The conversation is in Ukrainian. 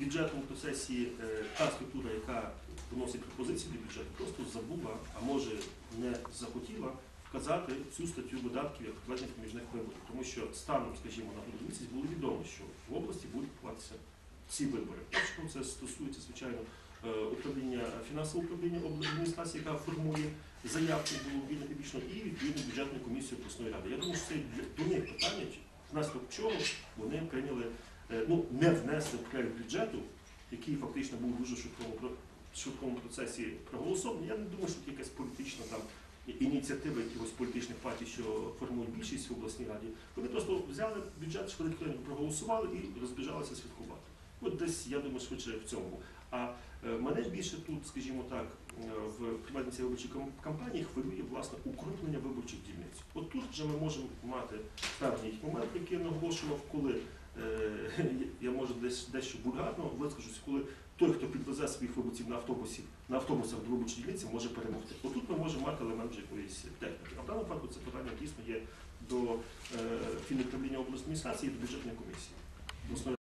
бюджетному процесі е, та структура, яка вносить пропозиції до бюджету, просто забула, а може не захотіла вказати цю статтю видатків як проведення проміжних виборів. Тому що станом, скажімо, на грудний місяць було відомо, що в області будуть відбуватися ці вибори. Першого це стосується, звичайно, е, управління фінансового управління облдержадміністрації, яка формує заявки до вільно публічного і відповідно бюджетну комісію обласної ради. Я думаю, що це до них питання, внаслідок чого вони прийняли, е, ну не внесли в проект бюджету, який фактично був дуже швидкому швидкому процесі проголосований. Я не думаю, що це якась політична там ініціатива якихось політичних партій, що формують більшість в обласній раді. Вони просто взяли бюджет, швидко проголосували і розбіжалися святкувати. От десь я думаю, швидше в цьому. А е, мене більше тут, скажімо так, е, в проведенні цієї виборчої кампанії хвилює власне укрупнення виборчих вже ми можемо мати певний момент, який я наголошував, коли е, я може десь дещо вульгарно вискажусь, коли той, хто підвезе своїх виборців на автобусі, на автобусах до виборчої дільниці, може перемогти. Отут ми можемо мати елемент вже якоїсь техніки. А в даному випадку це питання дійсно є до е, фінуправління обласної адміністрації і до бюджетної комісії.